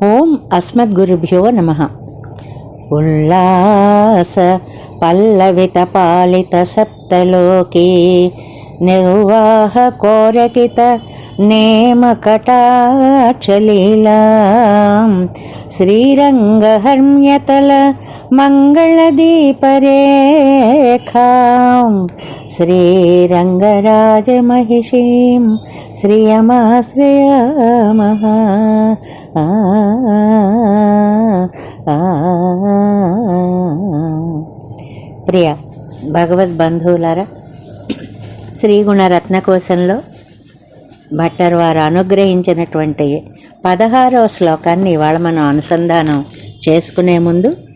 ఓం అస్మద్గురుభ్యో నమ. ఉల్లాస పల్లవిత పాలిత సప్తలోకే నిర్వాహ కోరకిత నేమ కటాక్షలీలా శ్రీరంగహర్మ్యతల మంగళదీపరేఖాం శ్రీరంగరాజమహిషీం శ్రియమాశ్రయామః ఆ, ఆ, ప్రియ భగవద్బంధువులారా శ్రీగుణ రత్నకోశంలో భట్టర్ వారు అనుగ్రహించినటువంటి పదహారవ శ్లోకాన్ని ఇవాళ మనం అనుసంధానం చేసుకునే ముందు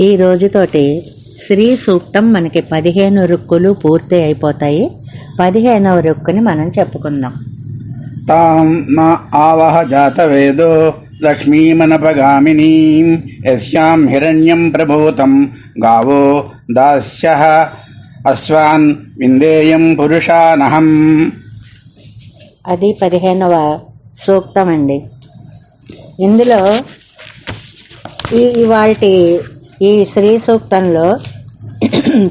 ఈ రోజుతోటి శ్రీ సూక్తం మనకి పదిహేను రుక్కులు పూర్తి అయిపోతాయి. పదిహేనవ రుక్కుని మనం చెప్పుకుందాం. తాం మా ఆవహ జాతవేదో లక్ష్మీమనపగామినీం యస్యాం హిరణ్యం ప్రభూతం గావో దాస్య అశ్వాన్ విందేయం పురుషానహం. అది పదిహేనవ సూక్తం అండి. ఇందులో ఈ వాటి ఈ శ్రీ సూక్తంలో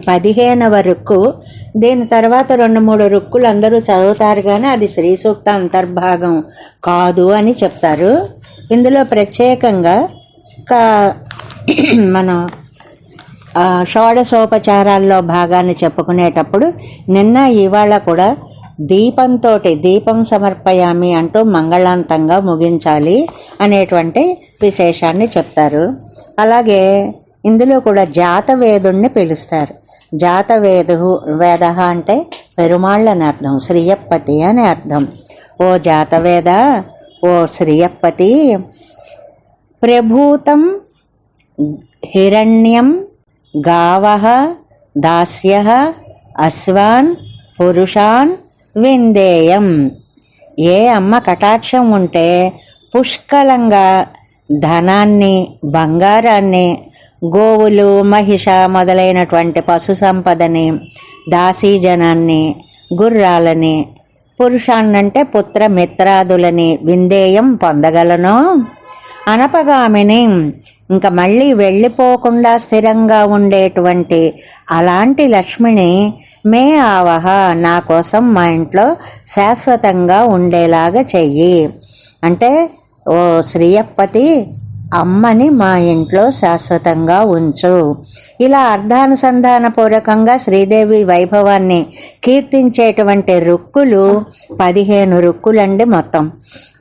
పదిహేనవ రుక్కు. దీని తర్వాత రెండు మూడు రుక్కులు అందరూ చదువుతారు కానీ అది శ్రీ సూక్త అంతర్భాగం కాదు అని చెప్తారు. ఇందులో ప్రత్యేకంగా కా- మనం షోడశోపచారాల్లో భాగాన్ని చెప్పుకునేటప్పుడు నిన్న ఇవాళ కూడా దీపంతో దీపం సమర్పయామి అంటూ మంగళాంతంగా ముగించాలి అనేటువంటి విశేషాన్ని చెప్తారు. అలాగే ఇందులో కూడా జాతవేదుణ్ణి పిలుస్తారు. జాతవేదు వేద అంటే పెరుమాళ్ళని అర్థం శ్రీయప్పతి అని అర్థం. ఓ జాతవేద ఓ శ్రీయప్పతి ప్రభూతం హిరణ్యం గావ దాస్య అశ్వాన్ పురుషాన్ విందేయం. ఏ అమ్మ కటాక్షం ఉంటే పుష్కలంగా ధనాన్ని బంగారాన్ని గోవులు మహిష మొదలైనటువంటి పశు సంపదని దాసీజనాన్ని గుర్రాలని పురుషాన్నంటే పుత్ర మిత్రాదులని విందేయం పొందగలను. అనపగామిని ఇంకా మళ్ళీ వెళ్ళిపోకుండా స్థిరంగా ఉండేటువంటి అలాంటి లక్ష్మిని మే ఆవహ నా కోసం మా ఇంట్లో శాశ్వతంగా ఉండేలాగా చెయ్యి. అంటే ఓ శ్రీయప్పతి అమ్మని మా ఇంట్లో శాశ్వతంగా ఉంచు. ఇలా అర్ధానుసంధాన పూర్వకంగా శ్రీదేవి వైభవాన్ని కీర్తించేటువంటి రుక్కులు పదిహేను రుక్కులండి మొత్తం.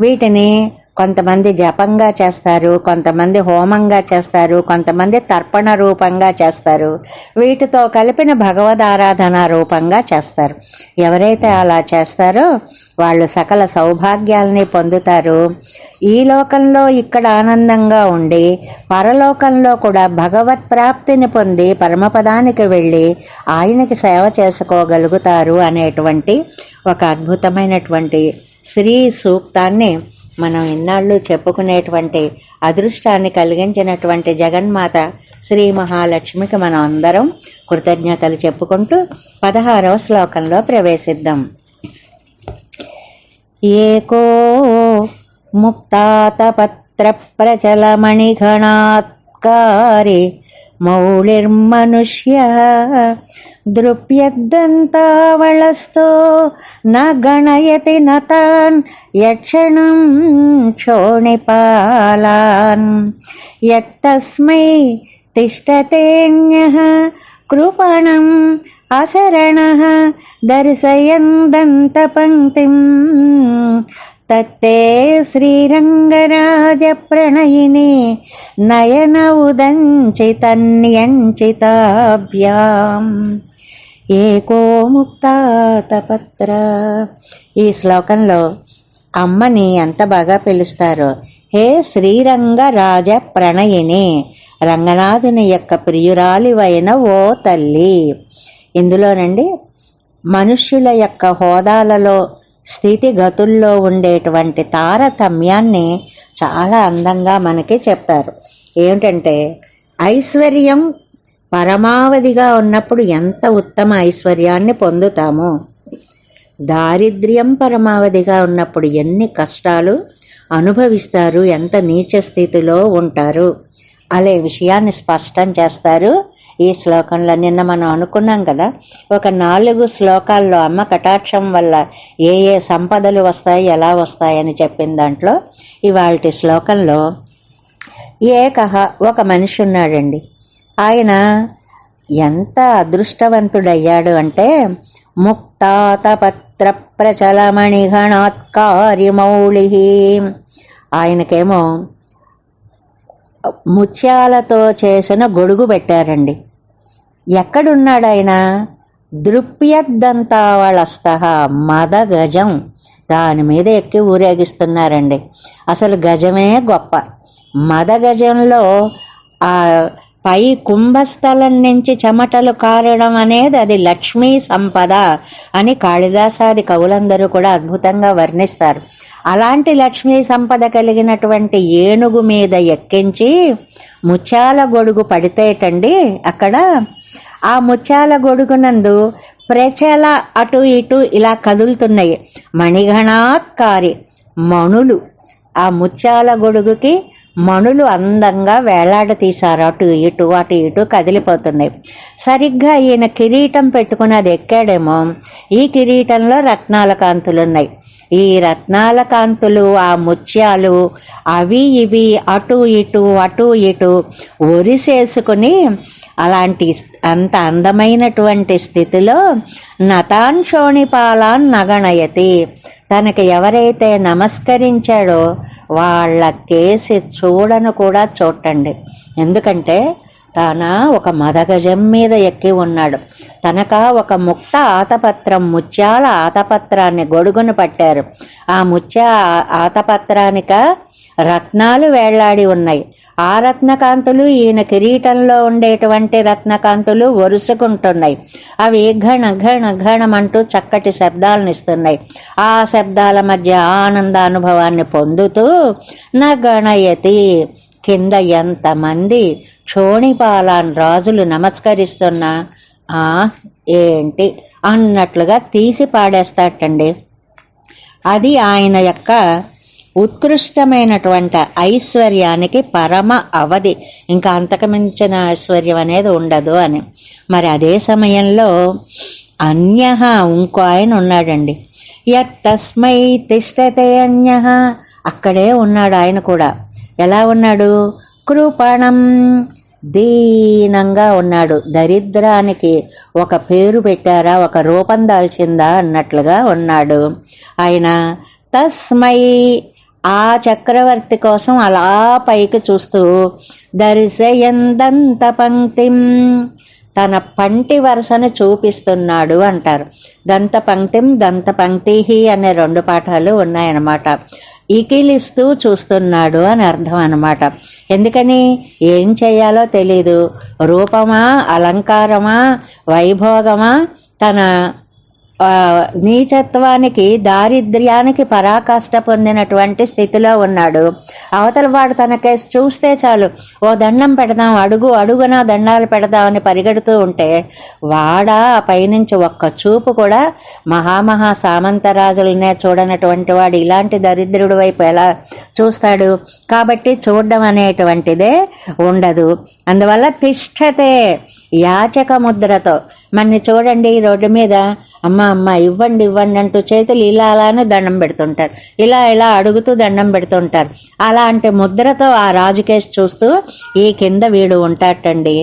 వీటిని కొంతమంది జపంగా చేస్తారు కొంతమంది హోమంగా చేస్తారు కొంతమంది తర్పణ రూపంగా చేస్తారు. వీటితో కలిపిన భగవద్ ఆరాధన రూపంగా చేస్తారు. ఎవరైతే అలా చేస్తారో వాళ్ళు సకల సౌభాగ్యాలని పొందుతారు. ఈ లోకంలో ఇక్కడ ఆనందంగా ఉండి పరలోకంలో కూడా భగవత్ ప్రాప్తిని పొంది పరమపదానికి వెళ్ళి ఆయనకి సేవ చేసుకోగలుగుతారు అనేటువంటి ఒక అద్భుతమైనటువంటి శ్రీ సూక్తాన్ని మనం ఇన్నాళ్ళు చెప్పుకునేటువంటి అదృష్టాన్ని కలిగించినటువంటి జగన్మాత శ్రీ మహాలక్ష్మికి మనం అందరం కృతజ్ఞతలు చెప్పుకుంటూ పదహారవ శ్లోకంలో ప్రవేశిద్దాం. ఏకో ముక్తాతపత్ర ప్రచలమణిఘణాత్కారి మౌళిర్మనుష్య దృప్యద్దంతావళస్తో న గణయతి నతాన్ యక్షణం క్షోణిపాలాన్ యత్తస్మై తిష్టతేన్యః కృపణం అశరణः దర్శయన్ దంతపంక్తిం తత్తే శ్రీరంగరాజ ప్రణయిని నయన ఉదంచితన్యంచితాభ్యాం ఏకో ముక్తాతపత్ర ఈ శ్లోకంలో అమ్మని ఎంత బాగా పిలుస్తారో. హే శ్రీరంగ రాజ ప్రణయిని రంగనాథుని యొక్క ప్రియురాలివైన ఓ తల్లి. ఇందులోనండి మనుష్యుల యొక్క హోదాలలో స్థితిగతుల్లో ఉండేటువంటి తారతమ్యాన్ని చాలా అందంగా మనకి చెప్తారు. ఏమిటంటే ఐశ్వర్యం పరమావధిగా ఉన్నప్పుడు ఎంత ఉత్తమ ఐశ్వర్యాన్ని పొందుతామో. దారిద్ర్యం పరమావధిగా ఉన్నప్పుడు ఎన్ని కష్టాలు అనుభవిస్తారు ఎంత నీచ స్థితిలో ఉంటారు అనే విషయాన్ని స్పష్టం చేస్తారు. ఈ శ్లోకంలో నిన్న మనం అనుకున్నాం కదా ఒక నాలుగు శ్లోకాల్లో అమ్మ కటాక్షం వల్ల ఏ ఏ సంపదలు వస్తాయి ఎలా వస్తాయని చెప్పిన దాంట్లో ఇవాళ శ్లోకంలో ఏకహ ఒక మనిషి ఉన్నాడండి. ఆయన ఎంత అదృష్టవంతుడయ్యాడు అంటే ముక్తాతపత్ర ప్రచలమణిగణాత్కారి మౌళి ఆయనకేమో ముత్యాలతో చేసిన గొడుగు పెట్టారండి. ఎక్కడున్నాడు ఆయన? దృప్యద్దంతావళస్త మద గజం దాని మీద ఎక్కి ఊరేగిస్తున్నారండి. అసలు గజమే గొప్ప. మద గజంలో ఆ పై కుంభస్థలం నుంచి చెమటలు కారడం అనేది అది లక్ష్మీ సంపద అని కాళిదాసాది కవులందరూ కూడా అద్భుతంగా వర్ణిస్తారు. అలాంటి లక్ష్మీ సంపద కలిగినటువంటి ఏనుగు మీద ఎక్కించి ముత్యాల గొడుగు పడితేటండి అక్కడ ఆ ముత్యాల గొడుగునందు ప్రచల అటు ఇటు ఇలా కదులుతున్నాయి. మణిగణాకారి మణులు ఆ ముత్యాల గొడుగుకి మణులు అందంగా వేలాడతీశారు అటు ఇటు అటు ఇటు కదిలిపోతున్నాయి. సరిగ్గా ఈయన కిరీటం పెట్టుకుని అది ఎక్కాడేమో. ఈ కిరీటంలో రత్నాల కాంతులున్నాయి. ఈ రత్నాల కాంతులు ఆ ముత్యాలు అవి ఇవి అటు ఇటు అటు ఇటు ఒరిసేసుకుని అలాంటి అంత అందమైనటువంటి స్థితిలో నతాన్షోణిపాలాన్ నగణయతి. తనకి ఎవరైతే నమస్కరించాడో వాళ్ళ కేసి చూడను కూడా చూడండి ఎందుకంటే తన ఒక మదగజం మీద ఎక్కి ఉన్నాడు. తనక ఒక ముక్త ఆతపత్రం ముత్యాల ఆతపత్రాన్ని గొడుగును పట్టారు. ఆ ముత్య ఆతపత్రానిక రత్నాలు వేళ్ళాడి ఉన్నాయి. ఆ రత్నకాంతులు ఈయన కిరీటంలో ఉండేటువంటి రత్నకాంతులు ఒరుసుకుంటున్నాయి. అవి ఘణ ఘణ ఘణమంటూ చక్కటి శబ్దాలను ఇస్తున్నాయి. ఆ శబ్దాల మధ్య ఆనందానుభవాన్ని పొందుతూ నా గణయతి కింద ఎంతమంది క్షోణిపాలాన్ రాజులు నమస్కరిస్తున్నా ఆ ఏంటి అన్నట్లుగా తీసి పాడేస్తాటండి అది ఆయన యొక్క ఉత్కృష్టమైనటువంటి ఐశ్వర్యానికి పరమ అవధి. ఇంకా అంతకమించిన ఐశ్వర్యం అనేది ఉండదు అని. మరి అదే సమయంలో అన్య ఇంకో ఆయన ఉన్నాడండి. ఎత్తస్మై తిష్టతే అన్య అక్కడే ఉన్నాడు ఆయన కూడా. ఎలా ఉన్నాడు? కృపణం దీనంగా ఉన్నాడు. దరిద్రానికి ఒక పేరు పెట్టారా ఒక రూపం దాల్చిందా అన్నట్లుగా ఉన్నాడు. ఆయన తస్మై ఆ చక్రవర్తి కోసం అలా పైకి చూస్తూ దర్శయందంత పంక్తిం. తన పంటి వరుసను చూపిస్తున్నాడు అంటారు. దంత పంక్తిం దంత పంక్తి అనే రెండు పాఠాలు ఉన్నాయన్నమాట. ఇకిలిస్తూ చూస్తున్నాడు అని అర్థం అన్నమాట. ఎందుకని? ఏం చేయాలో తెలీదు. రూపమా అలంకారమా వైభోగమా? తన నీచత్వానికి దారిద్ర్యానికి పరాకాష్ట పొందినటువంటి స్థితిలో ఉన్నాడు. అవతల వాడు తన కేసు చూస్తే చాలు ఓ దండం పెడదాం అడుగు అడుగున దండాలు పెడదాం అని పరిగెడుతూ ఉంటే వాడా ఆ పైనుంచి ఒక్క చూపు కూడా మహామహా సామంతరాజులనే చూడనటువంటి వాడు ఇలాంటి దరిద్రుడి వైపు ఎలా చూస్తాడు? కాబట్టి చూడడం అనేటువంటిదే ఉండదు. అందువల్ల తిష్టతే యాచక ముద్రతో మన్ని చూడండి ఈ రోడ్డు మీద. అమ్మ అమ్మ ఇవ్వండి ఇవ్వండి అంటూ చేతులు ఇలా అలానే దండం పెడుతుంటారు. ఇలా ఇలా అడుగుతూ దండం పెడుతుంటారు. అలాంటి ముద్రతో ఆ రాజుకేష్ చూస్తూ ఈ కింద వీడు ఉంటాటండి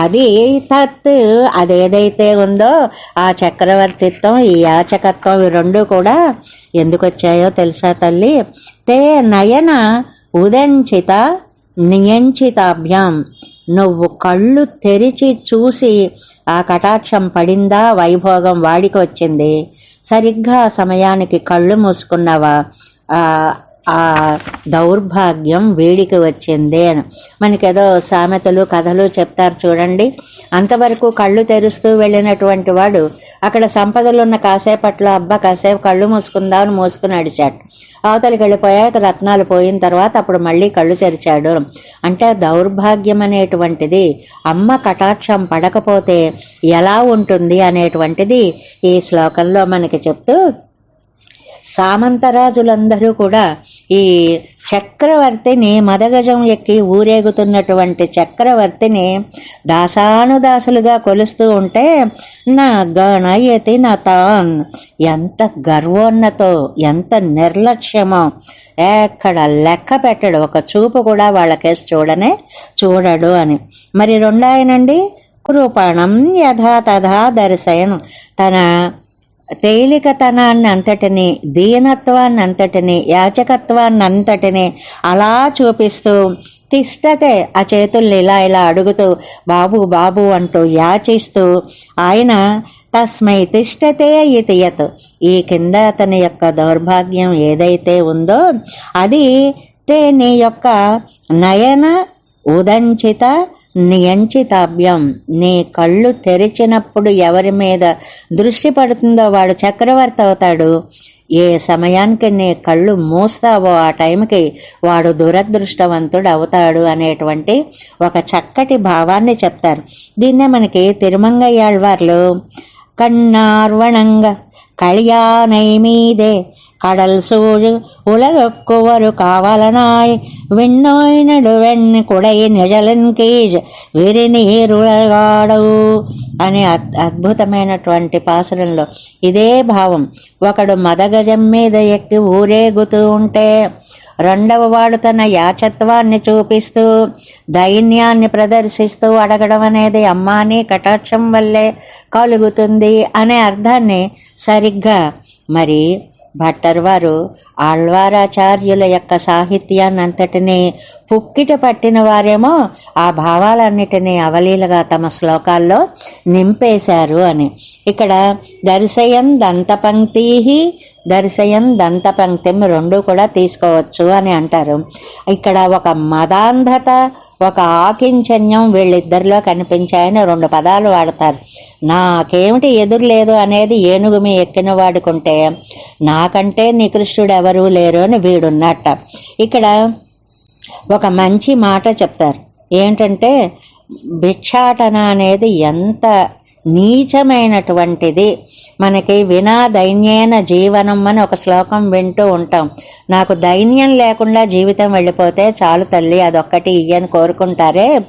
అది తత్ అదేదైతే ఉందో ఆ చక్రవర్తిత్వం ఈ యాచకత్వం ఈ రెండు కూడా ఎందుకు వచ్చాయో తెలుసా తల్లి? తే నయన ఉదంచిత నియంచితాభ్యాం. నువ్వు కళ్ళు తెరిచి చూసి ఆ కటాక్షం పడిందా? వైభోగం వాడికి వచ్చింది. సరిగ్గా ఆ సమయానికి కళ్ళు మూసుకున్నావా? ఆ దౌర్భాగ్యం వీడికి వచ్చింది అని. మనకేదో సామెతలు కథలు చెప్తారు చూడండి. అంతవరకు కళ్ళు తెరుస్తూ వెళ్ళినటువంటి వాడు అక్కడ సంపదలు ఉన్న కాసేపట్లో అబ్బా కాసేపు కళ్ళు మూసుకుందామని మూసుకుని అడిచాడు. అవతలికి వెళ్ళిపోయాక రత్నాలు పోయిన తర్వాత అప్పుడు మళ్ళీ కళ్ళు తెరిచాడు. అంటే దౌర్భాగ్యం అనేటువంటిది అమ్మ కటాక్షం పడకపోతే ఎలా ఉంటుంది అనేటువంటిది ఈ శ్లోకంలో మనకి చెప్తూ సామంతరాజులందరూ కూడా ఈ చక్రవర్తిని మదగజం ఎక్కి ఊరేగుతున్నటువంటి చక్రవర్తిని దాసానుదాసులుగా కొలుస్తూ ఉంటే నా గణయతి నా తాన్ ఎంత గర్వోన్నతో ఎంత నిర్లక్ష్యమో. ఎక్కడ లెక్క పెట్టడు ఒక చూపు కూడా వాళ్ళకేసి చూడనే చూడడు అని. మరి రెండాయనండి? కృపణం యథా తథా దర్శయను. తన తేలికతనాన్ని అంతటిని దీనత్వాన్ని అంతటిని యాచకత్వాన్ని అంతటిని అలా చూపిస్తూ తిష్టతే ఆ చేతుల్ని ఇలా ఇలా అడుగుతూ బాబు బాబు అంటూ యాచిస్తూ ఆయన తస్మై తిష్టతే ఇతియత్. ఈ కింద అతని యొక్క దౌర్భాగ్యం ఏదైతే ఉందో అది తేని నీ యొక్క నయన ఉదంచిత నియంచితాభ్యం. నీ కళ్ళు తెరిచినప్పుడు ఎవరి మీద దృష్టి పడుతుందో వాడు చక్రవర్తి అవుతాడు. ఏ సమయానికి నీ కళ్ళు మూస్తావో ఆ టైంకి వాడు దురదృష్టవంతుడు అవుతాడు అనేటువంటి ఒక చక్కటి భావాన్ని చెప్తారు. దీన్నే మనకి తిరుమంగయ్యాళ్వార్లు కన్నార్వణంగా కళ్యాణై കടൽ സൂഴ് ഉലവെക്കുവരു കാവലനായി. కుడై నిజలన్ కీజ్ విరి నీరుగాడవు అనే అద్భుతమైనటువంటి పాసరంలో ఇదే భావం ఒకడు మదగజం మీద ఎక్కి ఊరేగుతూ ఉంటే రెండవ వాడు తన యాచత్వాన్ని చూపిస్తూ దైన్యాన్ని ప్రదర్శిస్తూ అడగడం అనేది అమ్మాని కటాక్షం వల్లే కలుగుతుంది అనే అర్థాన్ని సరిగ్గా మరి భట్టర్ వారు ఆళ్వారాచార్యుల యొక్క సాహిత్యాన్నంతటినీ పుక్కిట పట్టిన వారేమో ఆ భావాలన్నిటినీ అవలీలగా తమ శ్లోకాల్లో నింపేశారు అని. ఇక్కడ దర్శయం దంతపంక్తి దర్శయం దంతపంక్తిం రెండు కూడా తీసుకోవచ్చు అని అంటారు. ఇక్కడ ఒక మదాంధత ఒక ఆకించన్యం వీళ్ళిద్దరిలో కనిపించాయని రెండు పదాలు వాడతారు. నాకేమిటి ఎదురు లేదు అనేది ఏనుగు మీ ఎక్కిన వాడుకుంటే నాకంటే నికృష్టుడు ఎవరూ లేరు అని వీడున్నట్ట. ఇక్కడ ఒక మంచి మాట చెప్తారు. ఏంటంటే భిక్షాటన అనేది ఎంత నీచమైనటువంటిది. మనకి వినా దైన్యేన జీవనం అని ఒక శ్లోకం వింటూ ఉంటాం. నాకు దైన్యం లేకుండా జీవితం వెళ్ళిపోతే చాలు తల్లి అదొక్కటి ఇయ్యని కోరుకుంటారే?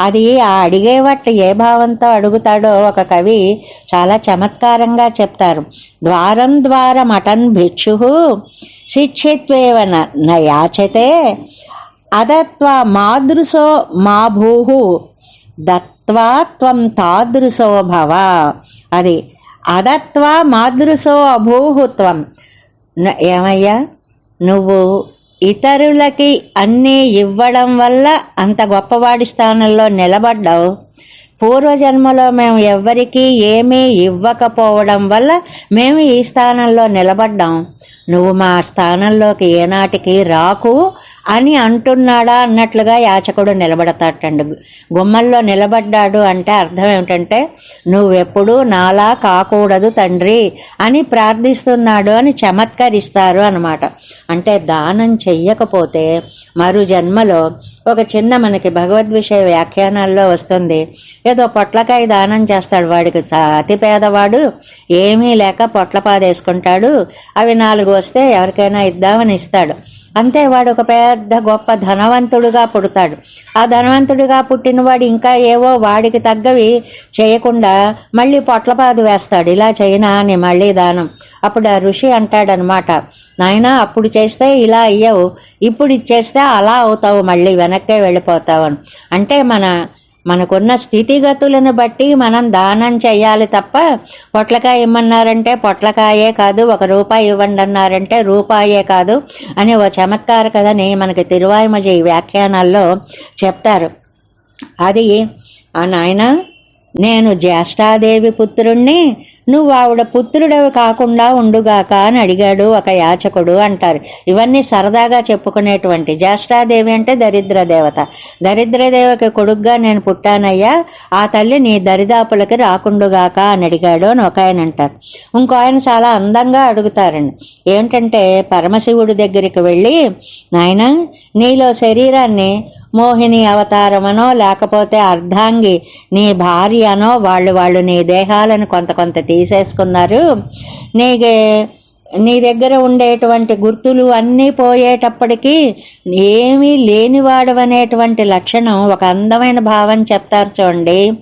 అది ఆ అడిగేవట్టు ఏ భావంతో అడుగుతాడో ఒక కవి చాలా చమత్కారంగా చెప్తారు. ద్వారం ద్వారం మటన్ భిక్షు శిక్షిత్వేవ నయాచతే యాచతే అదత్వ మాదృశో మా భూహు దత్త త్వాత్వం తాదృశో భవ అది అదత్వా మాదృశో అభూహుత్వం ఏమయ్యా నువ్వు ఇతరులకి అన్నీ ఇవ్వడం వల్ల అంత గొప్పవాడి స్థానంలో నిలబడ్డావు. పూర్వజన్మలో మేము ఎవ్వరికీ ఏమీ ఇవ్వకపోవడం వల్ల మేము ఈ స్థానంలో నిలబడ్డాం. నువ్వు మా స్థానంలోకి ఏనాటికి రాకు. అని అంటున్నాడా అన్నట్లుగా యాచకుడు నిలబడతాటండి గుమ్మల్లో నిలబడ్డాడు అంటే అర్థం ఏమిటంటే నువ్వెప్పుడు నాలా కాకూడదు తండ్రి అని ప్రార్థిస్తున్నాడు అని చమత్కరిస్తారు అన్నమాట. అంటే దానం చెయ్యకపోతే మరు జన్మలో ఒక చిన్న మనకి భగవద్విషయ వ్యాఖ్యానాల్లో వస్తుంది. ఏదో పొట్లకాయ దానం చేస్తాడు వాడికి. అతి పేదవాడు ఏమీ లేక పొట్లపాదేసుకుంటాడు అవి నాలుగు వస్తే ఎవరికైనా ఇద్దామని ఇస్తాడు. అంతే వాడు ఒక పెద్ద గొప్ప ధనవంతుడుగా పుడతాడు. ఆ ధనవంతుడిగా పుట్టినవాడు ఇంకా ఏవో వాడికి తగ్గవి చేయకుండా మళ్ళీ పొట్లపాదు వేస్తాడు. ఇలా చేయనా అని మళ్ళీ దానం. అప్పుడు ఆ ఋషి అంటాడనమాట నాయన అప్పుడు చేస్తే ఇలా అయ్యావు. ఇప్పుడు ఇచ్చేస్తే అలా అవుతావు. మళ్ళీ వెనక్కే వెళ్ళిపోతావు అని. అంటే మన మనకున్న స్థితిగతులను బట్టి మనం దానం చేయాలి తప్ప పొట్లకాయ ఇమ్మన్నారంటే పొట్లకాయే కాదు ఒక రూపాయి ఇవ్వండి అన్నారంటే రూపాయే కాదు అని ఓ చమత్కార కథని మనకి తిరువాయుమజి వ్యాఖ్యానాల్లో చెప్తారు. అది ఆ నాయన నేను జ్యేష్ఠాదేవి పుత్రుణ్ణి నువ్వు ఆవిడ పుత్రుడవి కాకుండా ఉండుగాక అని అడిగాడు ఒక యాచకుడు అంటారు. ఇవన్నీ సరదాగా చెప్పుకునేటువంటి జ్యేష్ఠాదేవి అంటే దరిద్ర దేవత. దరిద్రదేవకి కొడుగ్గా నేను పుట్టానయ్యా ఆ తల్లి నీ దరిదాపులకి రాకుండుగాక అని అడిగాడు అని ఒక ఆయన అంటారు. ఇంకో ఆయన చాలా అందంగా అడుగుతారండి. ఏంటంటే పరమశివుడి దగ్గరికి వెళ్ళి నాయన నీలో శరీరాన్ని మోహిని అవతారమనో లేకపోతే అర్ధాంగి నీ భార్యనో వాళ్ళు వాళ్ళు నీ దేహాలను కొంత కొంత తీసేసుకున్నారు. నీకే నీ దగ్గర ఉండేటువంటి గుర్తులు అన్నీ పోయేటప్పటికీ ఏమీ లేనివాడు అనేటువంటి లక్షణం ఒక అందమైన భావం చెప్తారు చూడండి.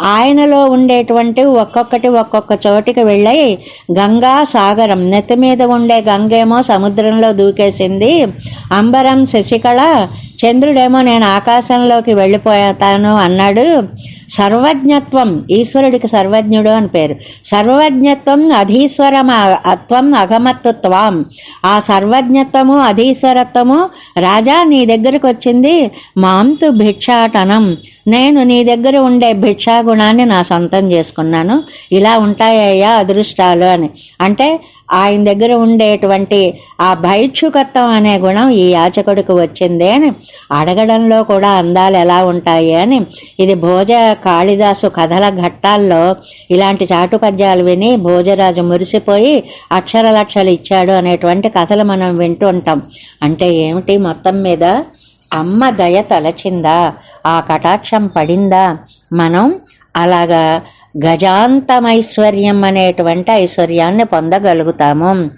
ఆయనలో ఉండేటువంటి ఒక్కొక్కటి ఒక్కొక్క చోటికి వెళ్ళి గంగా సాగరం నెత్తి మీద ఉండే గంగేమో సముద్రంలో దూకేసింది. అంబరం శశికళ చంద్రుడేమో నేను ఆకాశంలోకి వెళ్ళిపోతాను అన్నాడు. సర్వజ్ఞత్వం ఈశ్వరుడికి సర్వజ్ఞుడు అని పేరు. సర్వజ్ఞత్వం అధీశ్వరం అత్వం అగమత్వం ఆ సర్వజ్ఞత్వము అధీశ్వరత్వము రాజా నీ దగ్గరకు వచ్చింది మాంతు భిక్షాటనం. నేను నీ దగ్గర ఉండే భిక్షా గుణాన్ని నా సొంతం చేసుకున్నాను. ఇలా ఉంటాయ్యా అదృష్టాలు అని. అంటే ఆయన దగ్గర ఉండేటువంటి ఆ భైక్షుకత్వం అనే గుణం ఈ యాచకుడికి వచ్చింది అని అడగడంలో కూడా అందాలు ఎలా ఉంటాయి అని. ఇది భోజ కాళిదాసు కథల ఘట్టాల్లో ఇలాంటి చాటు పద్యాలు విని భోజరాజు మురిసిపోయి అక్షర లక్షలు ఇచ్చాడు అనేటువంటి కథలు మనం వింటూ ఉంటాం. అంటే ఏమిటి మొత్తం మీద? అమ్మ దయ తలచిందా? ఆ కటాక్షం పడిందా? మనం అలాగా గజాంతమైశ్వర్యం అనేటువంటి ఐశ్వర్యాన్ని పొందగలుగుతాము.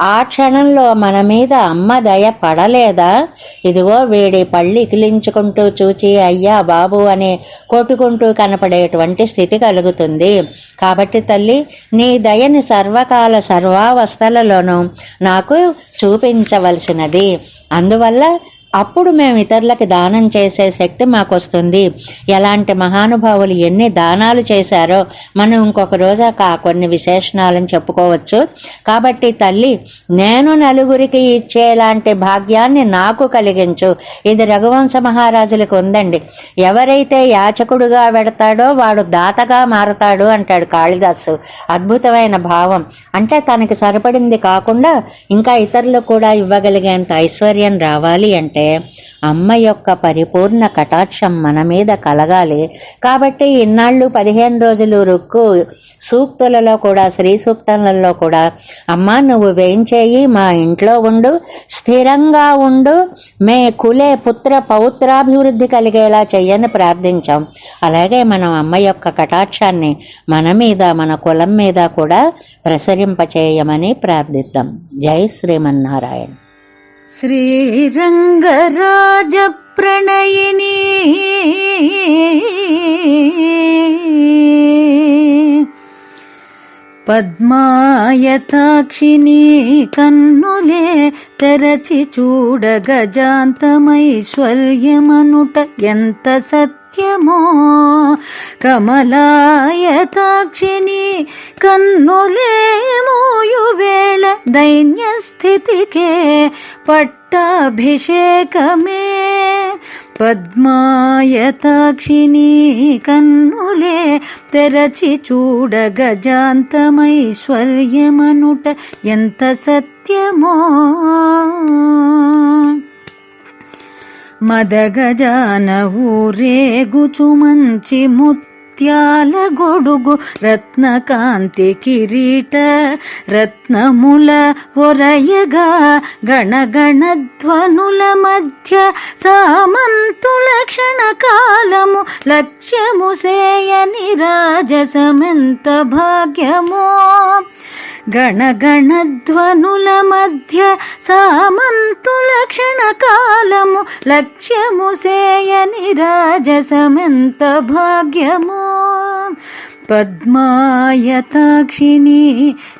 ఆ క్షణంలో మన మీద అమ్మ దయ పడలేదా? ఇదిగో వేడి పళ్ళు ఇకిలించుకుంటూ చూచి అయ్యా బాబు అని కొట్టుకుంటూ కనపడేటువంటి స్థితి కలుగుతుంది. కాబట్టి తల్లి నీ దయని సర్వకాల సర్వావస్థలలోనూ నాకు చూపించవలసినది. అందువల్ల అప్పుడు మేము ఇతరులకి దానం చేసే శక్తి మాకు వస్తుంది ఎలాంటి మహానుభావులు ఎన్ని దానాలు చేశారో మనం ఇంకొక రోజు కొన్ని విశేషణాలను చెప్పుకోవచ్చు. కాబట్టి తల్లి నేను నలుగురికి ఇచ్చేలాంటి భాగ్యాన్ని నాకు కలిగించు. ఇది రఘువంశ మహారాజులకు ఉందండి. ఎవరైతే యాచకుడుగా పెడతాడో వాడు దాతగా మారతాడు అంటాడు కాళిదాసు. అద్భుతమైన భావం. అంటే తనకి సరిపడింది కాకుండా ఇంకా ఇతరులకు కూడా ఇవ్వగలిగేంత ఐశ్వర్యం రావాలి అంటే. అమ్మ యొక్క పరిపూర్ణ కటాక్షం మన మీద కలగాలి. కాబట్టి ఇన్నాళ్ళు పదిహేను రోజులు రుక్కు సూక్తులలో కూడా శ్రీ సూక్తులలో కూడా అమ్మ నువ్వు వేయించేయి మా ఇంట్లో ఉండు స్థిరంగా ఉండు మే కులే పుత్ర పౌత్రాభివృద్ధి కలిగేలా చెయ్యని ప్రార్థించాం. అలాగే మనం అమ్మ యొక్క కటాక్షాన్ని మన మీద మన కులం మీద కూడా ప్రసరింపచేయమని ప్రార్థిద్దాం. జై శ్రీమన్నారాయణ. श्रीरङ्गराजप्रणयिनी పద్మాయతాక్షిణి కన్నులే తెరచి చూడ గజాంతమైశ్వర్యమనుట ఎంత సత్యమో? కమలాయతాక్షిణి కన్నులే మోయు వేళ దైన్య పట్టాభిషేకమే. పద్మాయతాక్షిణి కన్నులే తెరచి చూడ గజాంతమైశ్వర్యమనుట ఎంత సత్యమో? మదగజాన ఊరేగుచు మంచి ముత్యాల గొడుగు రత్నకాంతి కిరీట రత్నముల ఒరయగా గణగణధ్వనుల మధ్య సామంతుల క్షణకాలము లక్ష్యము సేయని రాజసమంత భాగ్యమో. గణగణధ్వనుల మధ్య సామంతుల క్షణకాలము లక్ష్యము సేయని రాజసమెంత భాగ్యమో. పద్మాయతాక్షిణి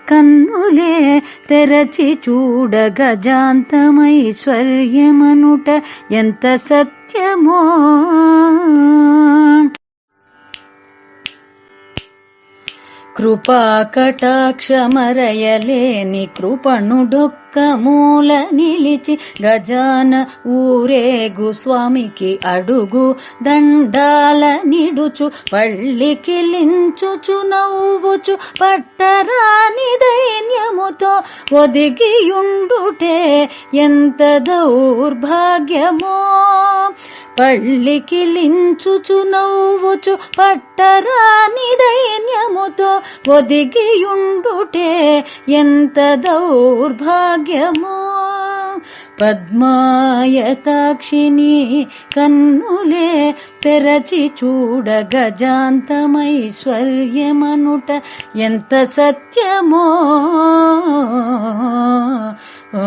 కన్నులే తెరచి చూడ గజాంతమైశ్వర్యమనుట ఎంత సత్యమో. కృపా కటాక్షమరయలేని కృపణుడొక్క మూల నిలిచి గజాన ఊరేగు స్వామికి అడుగు దండాల నిడుచు పళ్ళికిలించుచు నవ్వుచు పట్టరాని దైన్యముతో ఒదిగియుండుటే ఎంత దౌర్భాగ్యమో. పళ్ళికిలించుచు నవ్వుచు పట్టరాని దైన్యముతో ఒదిగియుండుటే ఎంత దౌర్భాగ్యమో. పద్మాయతాక్షిని కన్నులే తెరచి చూడ గజాంతమైశ్వర్యమనుట ఎంత సత్యమో. ఓ